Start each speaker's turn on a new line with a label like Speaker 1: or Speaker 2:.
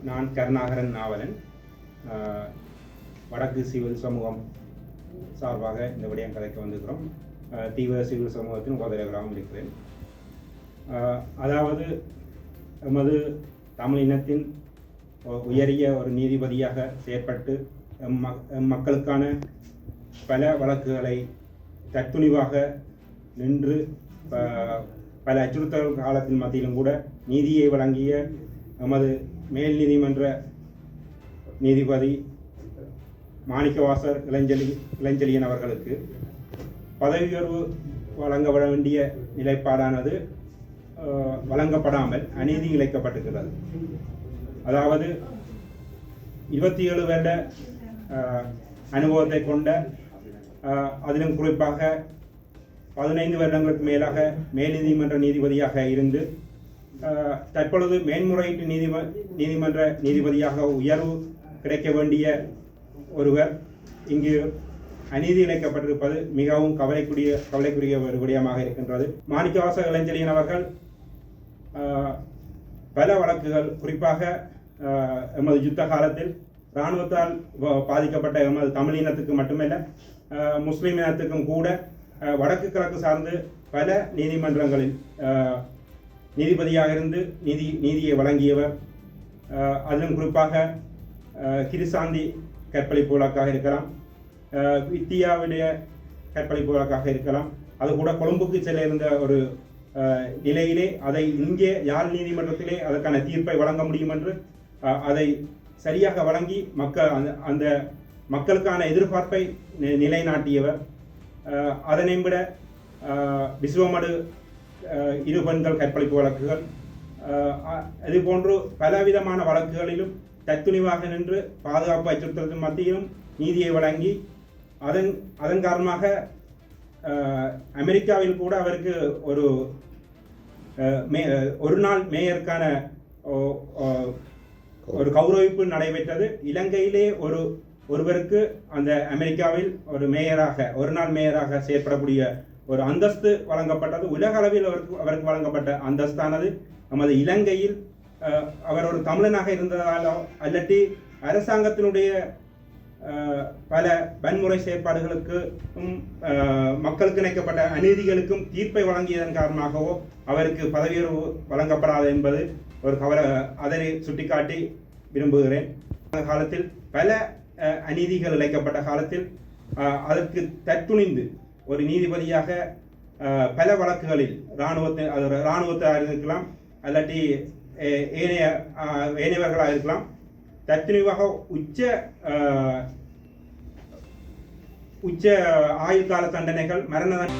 Speaker 1: நான் கருணாகரன் நாவலன். வடக்கு சிவில் சமூகம் சார்பாக இந்த விடயம் கதைக்க வந்திருக்கிறோம். தீவிர சிவில் சமூகத்தின் உபதலைவராகவும் இருக்கிறேன். அதாவது எமது தமிழ் இனத்தின் உயரிய ஒரு நீதிபதியாக செயற்பட்டு எம் எம் மக்களுக்கான பல வழக்குகளை தத்துணிவாக நின்று ப- பல அச்சுறுத்தல் காலத்தின் மத்தியிலும் கூட நீதியை வழங்கிய எமது மேல் நீதிமன்ற நீதிபதி மாணிக்கவாசர் இளஞ்சலி இளஞ்சலியன் அவர்களுக்கு பதவி உயர்வு வழங்கப்பட வேண்டிய நிலைப்பாடானது வழங்கப்படாமல் அநீதி இழைக்கப்பட்டிருக்கிறது அதாவது இருபத்தி ஏழு வருட அனுபவத்தை கொண்ட அதிலும் குறிப்பாக பதினைந்து வருடங்களுக்கு மேலாக மேல் நீதிமன்ற நீதிபதியாக இருந்து தற்பொழுது மேன்முறையீட்டு நீதிம நீதிமன்ற நீதிபதியாக உயர்வு கிடைக்க வேண்டிய ஒருவர் இங்கு அநீதி இணைக்கப்பட்டிருப்பது மிகவும் கவலைக்குரிய கவலைக்குரிய ஒரு விடயமாக இருக்கின்றது. மாணிக்கவாச இளஞ்செழியன் அவர்கள் பல வழக்குகள் குறிப்பாக எமது யுத்த காலத்தில் இராணுவத்தால் பாதிக்கப்பட்ட எமது தமிழ் இனத்துக்கு மட்டுமல்ல முஸ்லீம் இனத்துக்கும் கூட வடக்கு கிழக்கு சார்ந்து பல நீதிமன்றங்களில் நீதிபதியாக இருந்து நீதி நீதியை வழங்கியவர் அதிலும் குறிப்பாக கிருசாந்தி கற்பழிப்பு வழக்காக இருக்கலாம் வித்தியாவுடைய கற்பழிப்பு வழக்காக இருக்கலாம். அது கூட கொழும்புக்கு செல்ல இருந்த ஒரு நிலையிலே அதை இங்கே யாழ் நீதிமன்றத்திலே அதற்கான தீர்ப்பை வழங்க முடியும் என்று அதை சரியாக வழங்கி மக்கள் அந்த அந்த மக்களுக்கான எதிர்பார்ப்பை நி- நிலைநாட்டியவர். அதனை விட விஸ்வமடு விசுவமடு இரு பெண்கள் கற்பழிப்பு வழக்குகள் இதுபோன்று இது போன்று பலவிதமான வழக்குகளிலும் தத்துணிவாக நின்று பாதுகாப்பு அச்சுறுத்தலின் மத்தியிலும் நீதியை வழங்கி அதன் அதன் காரணமாக அமெரிக்காவில் கூட அவருக்கு ஒரு மே ஒரு நாள் மேயருக்கான ஓ- ஒரு கௌரவிப்பு நடைபெற்றது. இலங்கையிலே ஒரு ஒருவருக்கு அந்த அமெரிக்காவில் ஒரு மேயராக ஒரு நாள் மேயராக செயற்படக்கூடிய ஒரு அந்தஸ்து வழங்கப்பட்டது. உலக அளவில் அவருக்கு அவருக்கு வழங்கப்பட்ட அந்தஸ்தானது. நமது இலங்கையில் அவர் ஒரு தமிழனாக இருந்ததாலோ அல்லட்டி அரசாங்கத்தினுடைய பல வன்முறை செயற்பாடுகளுக்கும் மக்களுக்கு இணைக்கப்பட்ட அநீதிகளுக்கும் தீர்ப்பை வழங்கியதன் காரணமாகவோ அவருக்கு பதவி உயர்வு வழங்கப்படாது என்பது ஒரு கவர அதனை சுட்டிக்காட்டி விரும்புகிறேன். அந்த காலத்தில் பல அநீதிகள் இழைக்கப்பட்ட காலத்தில் அதற்கு தற்துணிந்து ஒரு நீதிபதியாக பல வழக்குகளில் இராணுவத்தை இராணுவத்தாக இருக்கலாம் அல்லாட்டி ஏனைய ஏனையவர்களாக இருக்கலாம். தத்துணிவாக உச்ச உச்ச ஆயுள் கால தண்டனைகள் மரண தண்டனை